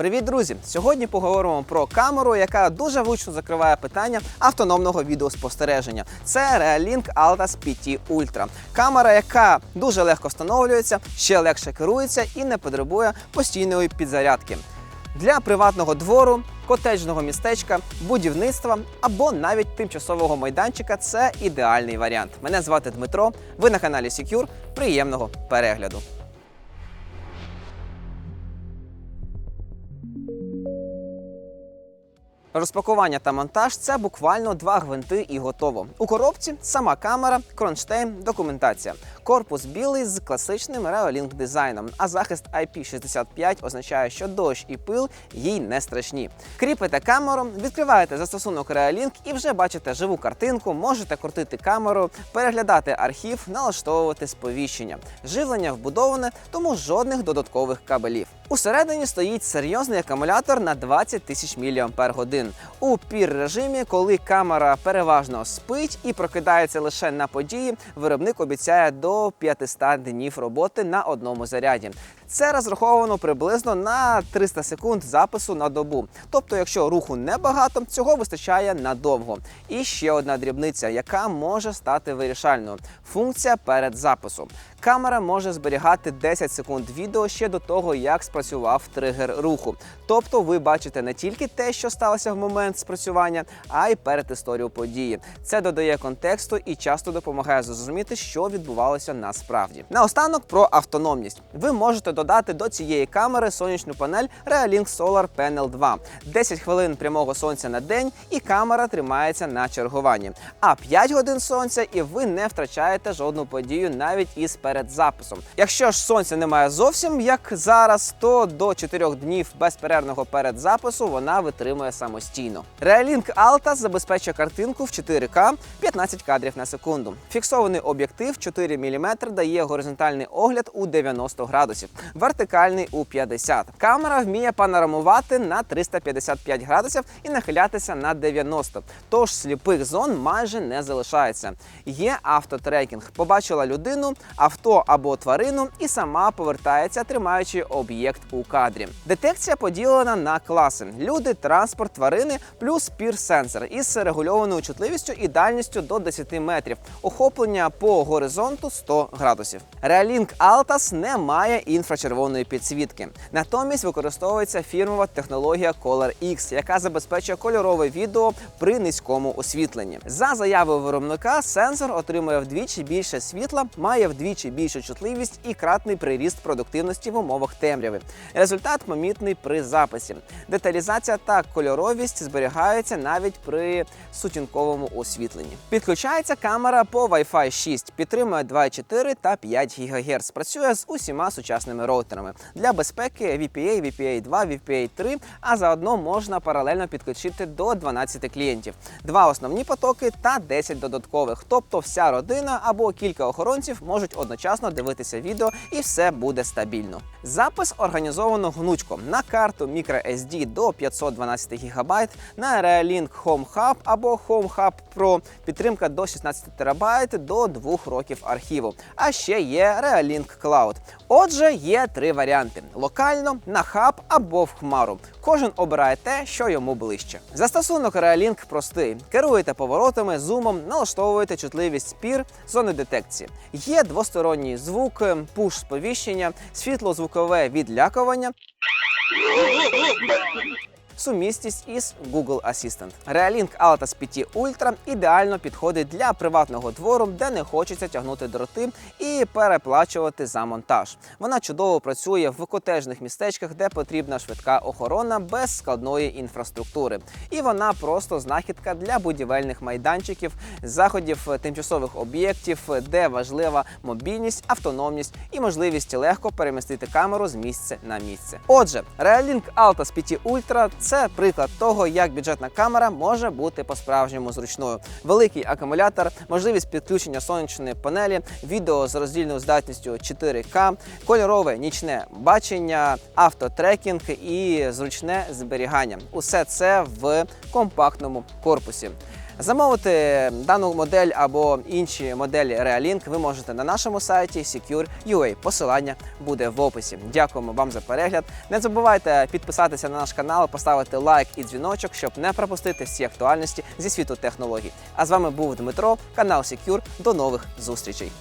Привіт, друзі! Сьогодні поговоримо про камеру, яка дуже влучно закриває питання автономного відеоспостереження. Це Realink Altas PT Ultra. Камера, яка дуже легко встановлюється, ще легше керується і не потребує постійної підзарядки. Для приватного двору, котеджного містечка, будівництва або навіть тимчасового майданчика це ідеальний варіант. Мене звати Дмитро. Ви на каналі Secure. Приємного перегляду. Розпакування та монтаж це буквально два гвинти і готово. У коробці сама камера, кронштейн, документація. Корпус білий з класичним Reolink дизайном, а захист IP65 означає, що дощ і пил їй не страшні. Кріпите камеру, відкриваєте застосунок Reolink і вже бачите живу картинку, можете крутити камеру, переглядати архів, налаштовувати сповіщення. Живлення вбудоване, тому жодних додаткових кабелів. Усередині стоїть серйозний акумулятор на 20 тисяч мАч. У пір режимі, коли камера переважно спить і прокидається лише на події, виробник обіцяє до 500 днів роботи на одному заряді. Це розраховано приблизно на 300 секунд запису на добу. Тобто, якщо руху небагато, цього вистачає надовго. І ще одна дрібниця, яка може стати вирішальною: функція перед записом. Камера може зберігати 10 секунд відео ще до того, як спрацював тригер руху. Тобто, ви бачите не тільки те, що сталося в момент спрацювання, а й перед історією події. Це додає контексту і часто допомагає зрозуміти, що відбувалося насправді. Наостанок про автономність. Ви можете додати до цієї камери сонячну панель Realink Solar Panel 2. 10 хвилин прямого сонця на день, і камера тримається на чергуванні. А 5 годин сонця, і ви не втрачаєте жодну подію навіть із передзаписом. Якщо ж сонця немає зовсім, як зараз, то до 4 днів безперервного передзапису вона витримує самостійно. Realink Alta забезпечує картинку в 4К 15 кадрів на секунду. Фіксований об'єктив 4 мм дає горизонтальний огляд у 90 градусів, вертикальний у 50. Камера вміє панорамувати на 355 градусів і нахилятися на 90. Тож сліпих зон майже не залишається. Є автотрекінг. Побачила людину, авто або тварину і сама повертається, тримаючи об'єкт у кадрі. Детекція поділена на класи: люди, транспорт, тварини, плюс пір-сенсор із регульованою чутливістю і дальністю до 10 метрів. Охоплення по горизонту 100 градусів. Realink Altas не має інфрачервоної підсвітки. Натомість використовується фірмова технологія Color X, яка забезпечує кольорове відео при низькому освітленні. За заявою виробника, сенсор отримує вдвічі більше світла, має вдвічі більшу чутливість і кратний приріст продуктивності в умовах темряви. Результат помітний при записі. Деталізація та кольоровість зберігаються навіть при сутінковому освітленні. Підключається камера по Wi-Fi 6, підтримує 2,4 та 5 ГГц. Працює з усіма сучасними роутерами. Для безпеки VPA, VPA 2, VPA 3, а заодно можна паралельно підключити до 12 клієнтів, два основні потоки та 10 додаткових. Тобто вся родина або кілька охоронців можуть одночасно дивитися відео і все буде стабільно. Запис організовано гнучко на карту microSD до 512 ГБ, на Realink Home Hub або Home Hub Pro, підтримка до 16 ТБ до 2 років архіву. А ще є Realink Cloud. Отже, є три варіанти: локально, на хаб або в хмару. Кожен обирає те, що йому ближче. Застосунок Realink простий. Керуєте поворотами, зумом, налаштовуєте чутливість спір, зони детекції. Є двосторонній звук, пуш сповіщення, світло-звукове відлякування. Сумісність із Google Assistant. Realink Altas PT Ultra ідеально підходить для приватного двору, де не хочеться тягнути дроти і переплачувати за монтаж. Вона чудово працює в котежних містечках, де потрібна швидка охорона без складної інфраструктури. І вона просто знахідка для будівельних майданчиків, заходів тимчасових об'єктів, де важлива мобільність, автономність і можливість легко перемістити камеру з місця на місце. Отже, Realink Altas PT Ultra – це приклад того, як бюджетна камера може бути по-справжньому зручною. Великий акумулятор, можливість підключення сонячної панелі, відео з роздільною здатністю 4К, кольорове нічне бачення, автотрекінг і зручне зберігання. Усе це в компактному корпусі. Замовити дану модель або інші моделі Realink ви можете на нашому сайті Secure.ua. Посилання буде в описі. Дякуємо вам за перегляд. Не забувайте підписатися на наш канал, поставити лайк і дзвіночок, щоб не пропустити всі актуальності зі світу технологій. А з вами був Дмитро, канал Secure. До нових зустрічей.